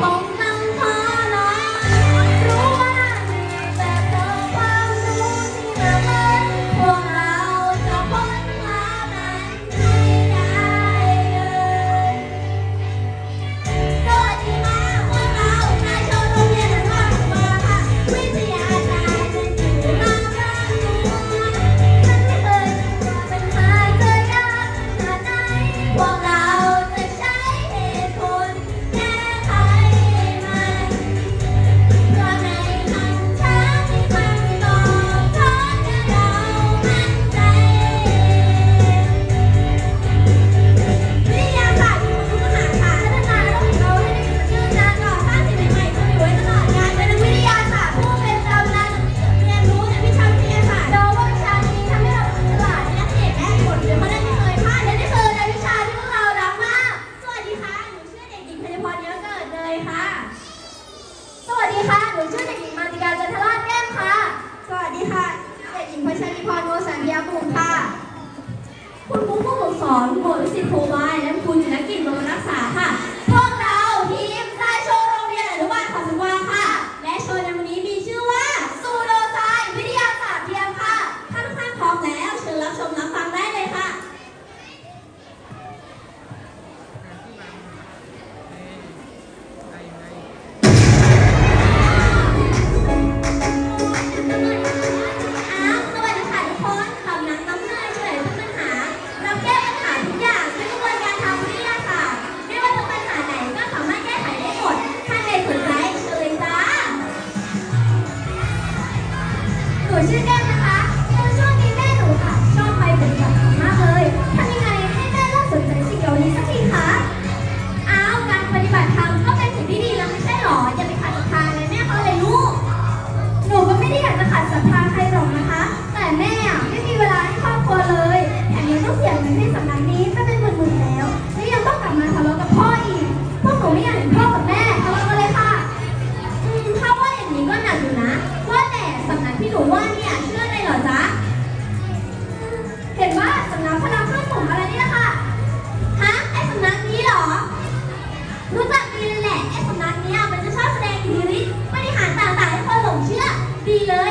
Mong รู้จักดีเลยแหละไอ้สำนักเนี้ยมันจะชอบแสดงฮีริฤทธิ์ปฏิหารย์ต่างๆให้คนหลงเชื่อ ดีเลย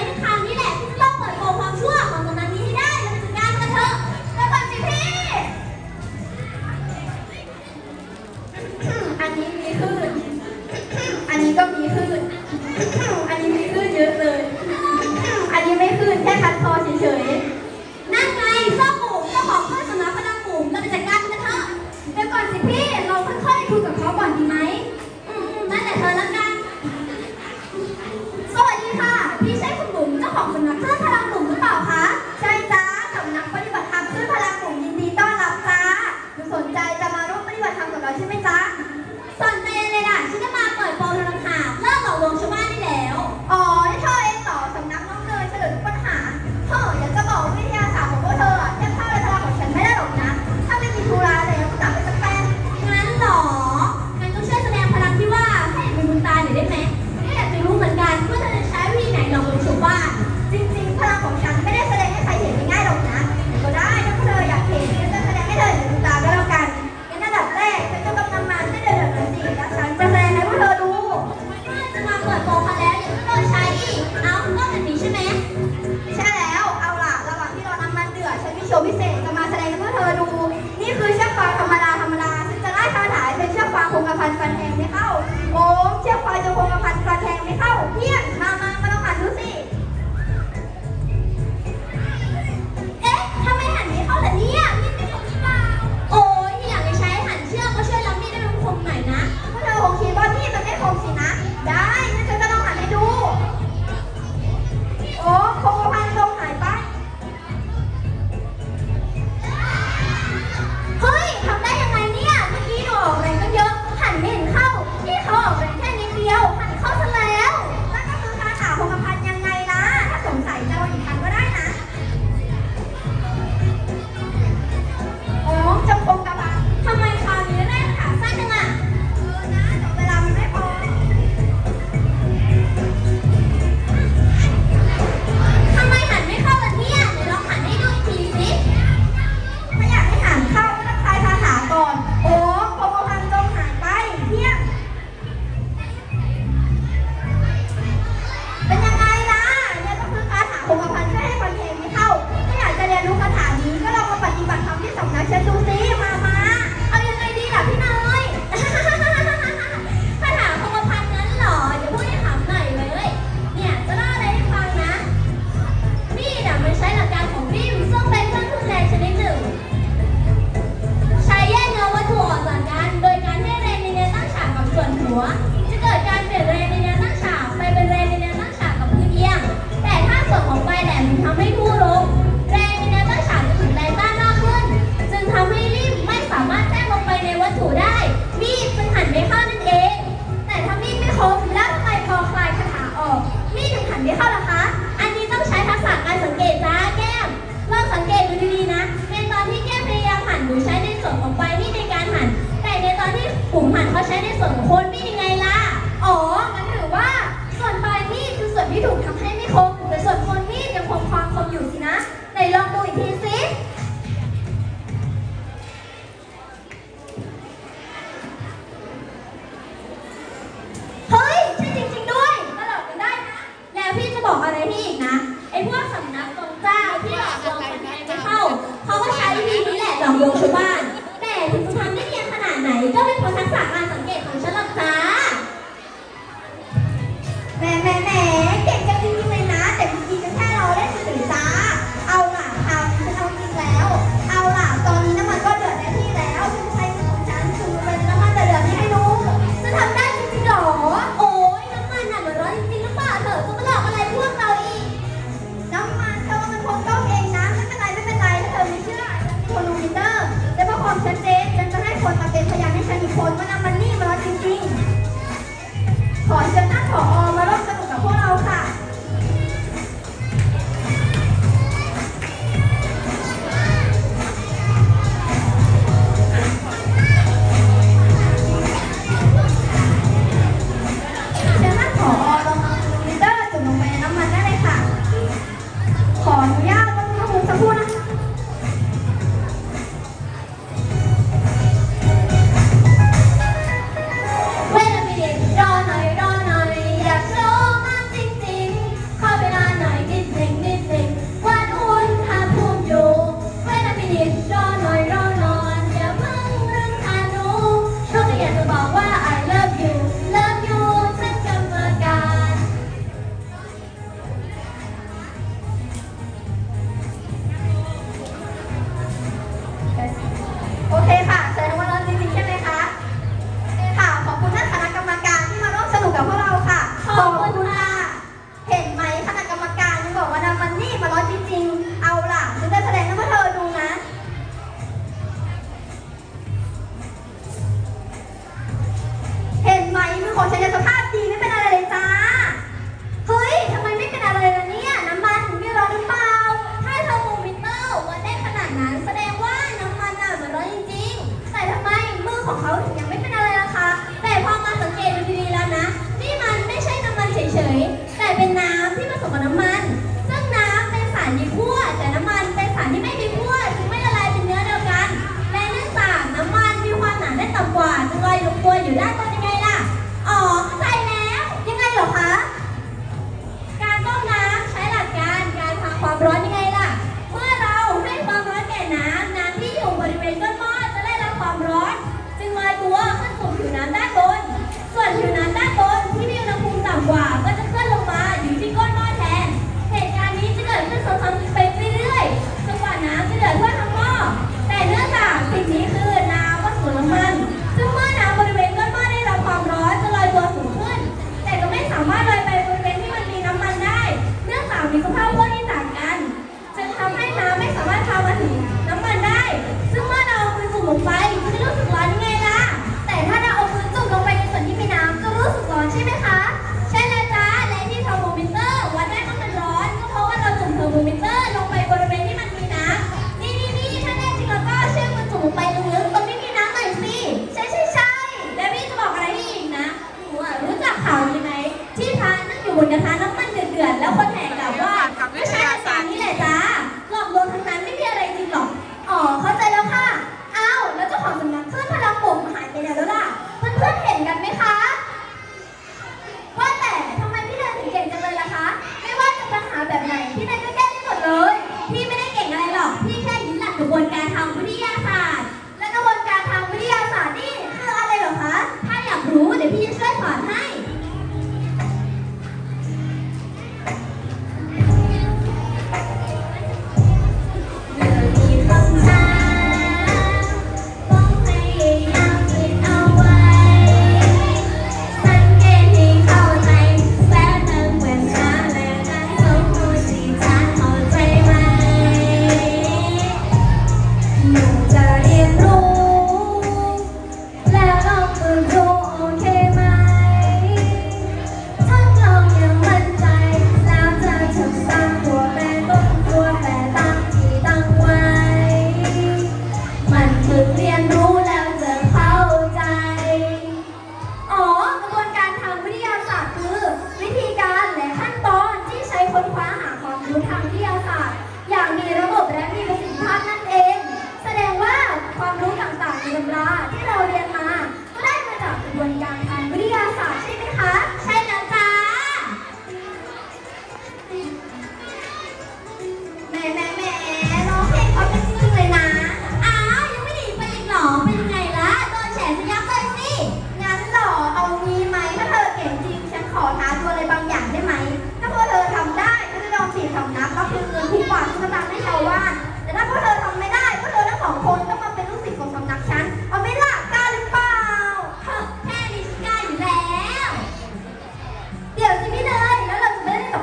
ตัวอยู่ด้าน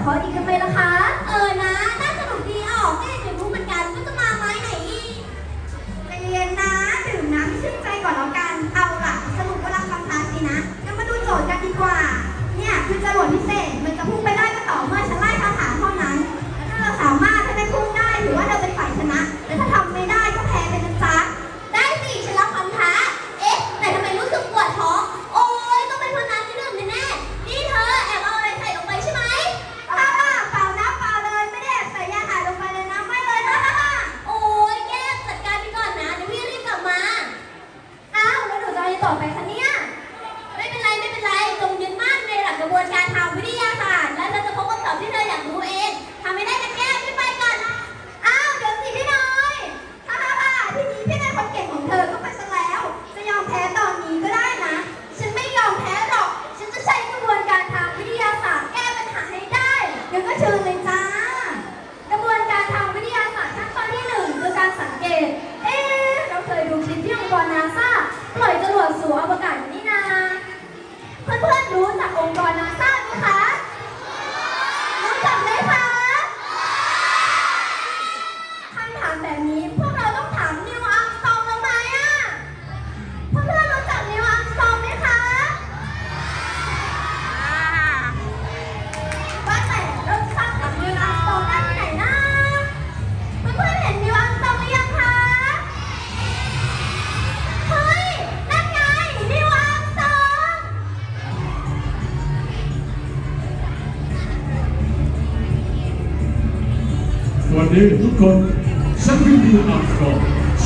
好几个 ต่อไปค่ย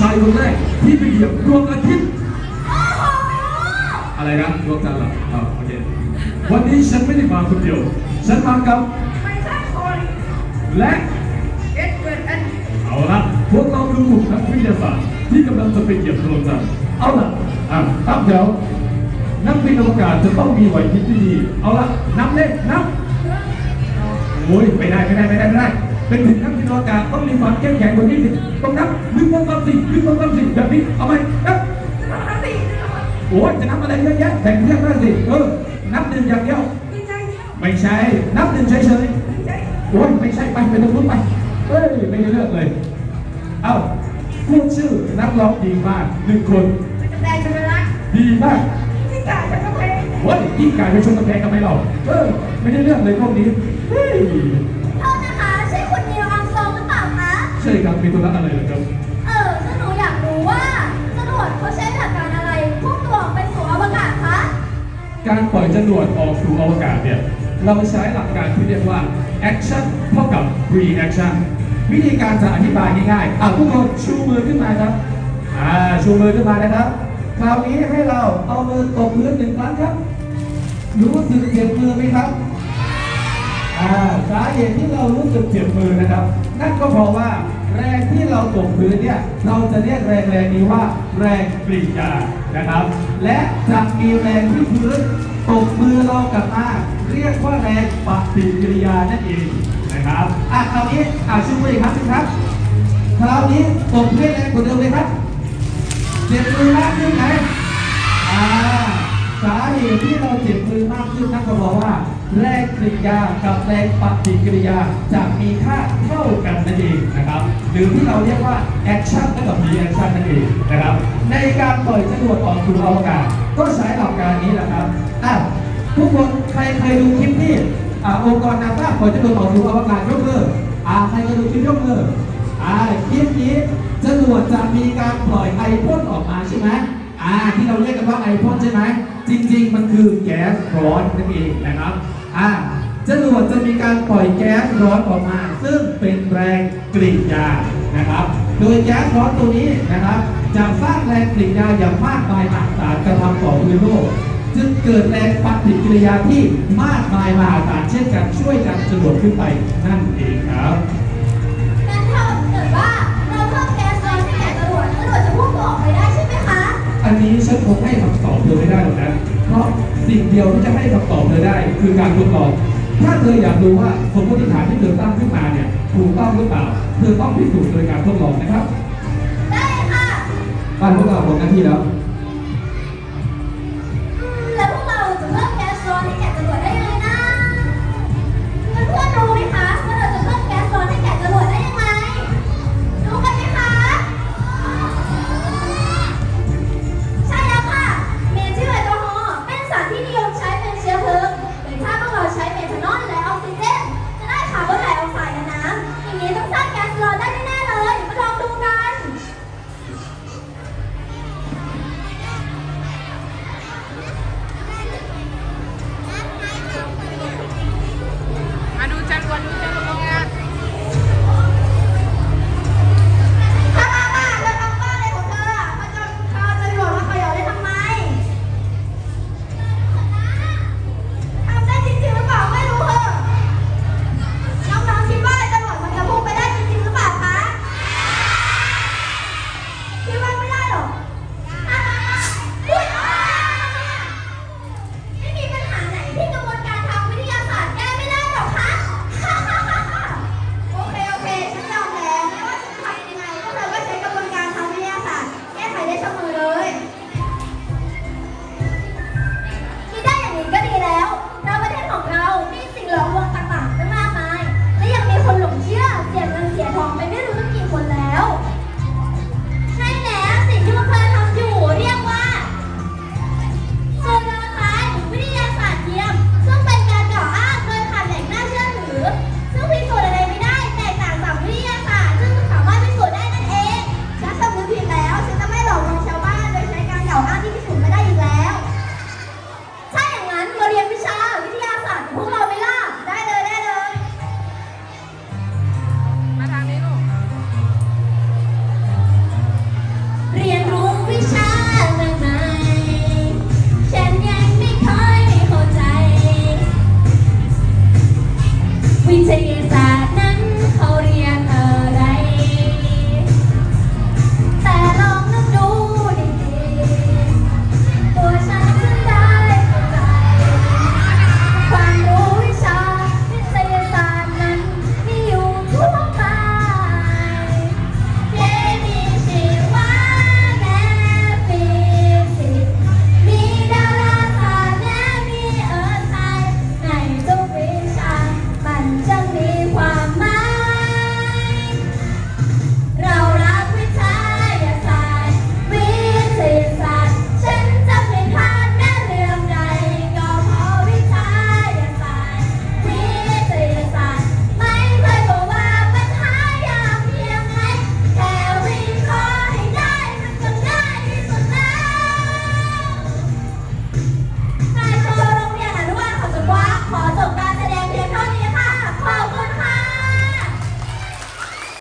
ายคนแรกที่ไปเหยียบดวงอาทิตย์ อะไรนะดวงจันทร์เหรออ่าโอเค วันนี้ฉันไม่ได้มาคนเดียว ฉันมากับไม่ใช่คนและเอ็ดเวิร์ดอันเอาละพวกเราดูนักวิทยาศาสตร์ที่กำลังจะไปเหยียบดวงจันทร์เอาละอะตั้งเดี๋ยวนักบินอวกาศจะต้องมีไหวพริบที่ดี เอาละนับเลขนับโอ้ยไม่ได้ไม่ได้ไม่ได้ไม่ได้ เป็นถึงนักบินอวกาศต้องมีความเข้มแข็งกว่านี้สิต้องนับหนึ่งสองสามสี่หนึ่งสองสามสี่แบบนี้เอาไหมนับโอ้ยจะนับอะไรเยอะแยะแบ่งเรื่องได้สิเออนับหนึ่งอย่างเดียวไม่ใช่นับหนึ่งเฉยๆโอ้ยไม่ใช่ไปไปตรงนู้นไปเฮ้ยไม่ได้เลือกเลย เอ้าพูดชื่อนักร้องดีมากหนึ่งคนจะแปลจะเป็นรักดีมากที่กายจะกระเพงโอ้ยยิ่งกลายเป็นชนกำแพงกันไปหรอกเออไม่ได้เลือกเลยพวกนี้เฮ้ย ช่ครับมีธุระอะไรเหรอครับเออถ้าหนูอยากรู้ว่าจรวดเขาใช้หลักการอะไรพุ่งตัวออกไปสู่อวกาศคะการปล่อยจรวดออกสู่อวกาศเนี่ยเราใช้หลักการที่เรียกว่า action เท่ากับ reaction วิธีการจะอธิบายง่ายๆอะทุกคนชูมือขึ้นมาครับอ่าชูมือขึ้นมานะครับคราวนี้ให้เราเอามือตบพื้นหนึ่งครั้งครับรู้สึกเจ็บมือไหมครับอ่าสาเหตุที่เรารู้สึกเจ็บมือนะครับ นั่นก็เพราะว่า แรงที่เราตกพื้นเนี่ยเราจะเรียกแรงแรงนี้ว่า แรงกรีดานะครับ และจะมีแรงที่พื้นตกมือเรากลับมาเรียกว่าแรงปฏิกิริยานั่นเองนะครับอะคราวนี้อะชูมืออีกครั้งหนึงครับคราวนี้ตกด้วยแรงกว่าเดิมเลยครับเจ็บมือมากขึ้นไหมอ่า สาเหตุที่เราเจ็บมือมากขึ้นนั่นก็เพราะว่า แรงกริยากับแรงปฏิกิริยาจะมีค่าเท่ากันนั่นเองนะครับ หรือที่เราเรียกว่า action เท่ากับ reaction นั่นเองนะครับ ในการปล่อยจรวดออกสู่อวกาศก็ใช้หลักการนี้แหละครับอะทุกคนใครเคยดูคลิปที่อ่าองค์กรนาซาปล่อยจรวดออกสู่อวกาศยกมืออ่าใครเคยดูคลิปยกมืออ่าคลิปนี้จรวดจะมีการปล่อยไอพ่นออกมาใช่ไหมอ่าที่เราเรียกกันว่าไอพ่นใช่ไหม จริงๆ มันคือแก๊สร้อนนั่นเองนะครับอ่าจรวดจะมีการปล่อยแก๊สร้อนออกมา ซึ่งเป็นแรงกรีดยานะครับ โดยแก๊สร้อนตัวนี้นะครับจะสร้างแรงกรีดยาอย่างมากมายมหาศาลกระทำต่อพื้นโลกจึงเกิดแรงปฏิกิริยาที่มากมายมหาศาลเช่นกันช่วยกันจรวดขึ้นไปนั่นเองครับ อันนี้ฉันคงให้คำตอบเธอไม่ได้หรอกนะ เพราะสิ่งเดียวที่จะให้คำตอบเธอได้ คือการทดลองถ้าเธออยากรู้ว่าสมมติฐานที่เธอตั้งขึ้นมาเนี่ยถูกต้องหรือเปล่า เธอต้องพิสูจน์โดยการทดลองนะครับ ได้ค่ะบ้านพวกเราหมดหน้าที่แล้ว